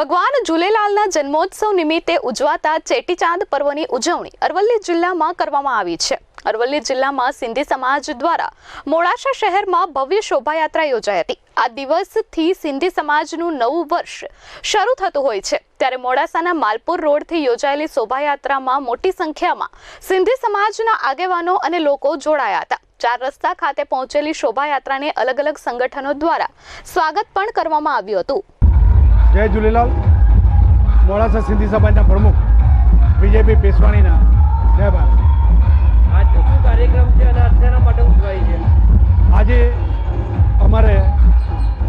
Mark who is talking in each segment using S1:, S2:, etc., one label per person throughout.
S1: ભગવાન ઝૂલેલાલના જન્મોત્સવ નિમિત્તે ઉજવાતા ચેટીચાંદ પર્વની ઉજવણી અરવલ્લી જિલ્લામાં કરવામાં આવી છે. અરવલ્લી જિલ્લામાં સિંધી સમાજ દ્વારા મોડાસા શહેરમાં ભવ્ય શોભાયાત્રા યોજાઈ હતી. આ દિવસથી સિંધી સમાજનું નવું વર્ષ શરૂ થતું હોય છે. ત્યારે મોડાસાના માલપુર રોડથી યોજાયેલી શોભાયાત્રામાં મોટી સંખ્યામાં સિંધી સમાજના આગેવાનો અને લોકો જોડાયા હતા. ચાર રસ્તા ખાતે પહોંચેલી શોભાયાત્રાને અલગ અલગ સંગઠનો દ્વારા સ્વાગત પણ કરવામાં આવ્યું હતું.
S2: જય ઝૂલેલાલ મોડાસા સિંધી સભાના પ્રમુખ બીજેપી પેશવાણીના. જય ભારત.
S3: આજે
S2: અમારે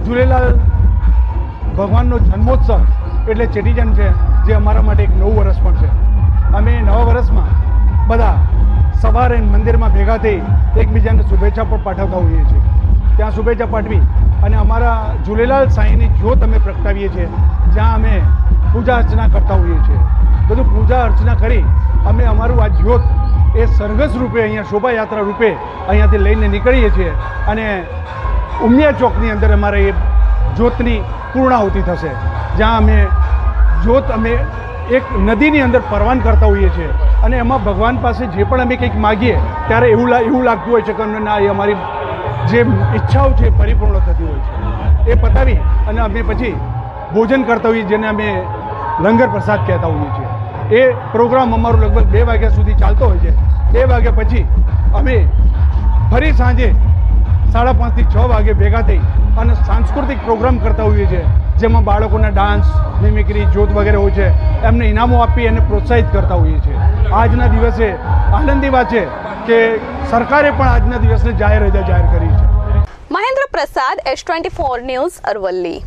S2: ઝૂલેલાલ ભગવાનનો જન્મોત્સવ એટલે ચેટીજન છે જે અમારા માટે એક નવું વર્ષ પણ છે. અમે નવા વર્ષમાં બધા સવારે મંદિરમાં ભેગા થઈ એકબીજાને શુભેચ્છા પણ પાઠવતા હોઈએ છીએ. ત્યાં શુભેચ્છા પાઠવી અને અમારા ઝૂલેલાલ સાંઈની જ્યોત અમે પ્રગટાવીએ છીએ, જ્યાં અમે પૂજા અર્ચના કરતા હોઈએ છીએ. બધું પૂજા અર્ચના કરી અમે અમારું આ જ્યોત એ સરઘસ રૂપે અહીંયા શોભાયાત્રા રૂપે અહીંયાથી લઈને નીકળીએ છીએ અને ઉમિયા ચોકની અંદર અમારે એ જ્યોતની પૂર્ણાહુતિ થશે, જ્યાં અમે જ્યોત અમે એક નદીની અંદર પરવાન કરતા હોઈએ છીએ. અને એમાં ભગવાન પાસે જે પણ અમે કંઈક માગીએ, ત્યારે એવું એવું લાગતું હોય છે કે ના, એ અમારી જે ઈચ્છાઓ છે પરિપૂર્ણ થતી હોય છે. એ પતાવી અને અમે પછી ભોજન કરતા હોઈએ જેને અમે લંગર પ્રસાદ કહેતા હોઈએ છીએ. એ પ્રોગ્રામ અમારો લગભગ બે વાગ્યા સુધી ચાલતો હોય છે. બે વાગ્યા પછી અમે ફરી સાંજે સાડા પાંચથી છ વાગે ભેગા થઈ અને સાંસ્કૃતિક પ્રોગ્રામ કરતા હોઈએ છીએ, જેમાં બાળકોના ડાન્સ મિમિક્રી જોત વગેરે હોય છે, એમને ઇનામો આપી અને પ્રોત્સાહિત કરતા હોઈએ છીએ. આજના દિવસે આનંદની વાત છે કે સરકારે પણ આજના દિવસને જાહેર રજા જાહેર કરી છે.
S1: Mahendra Prasad S twenty four news Aravalli.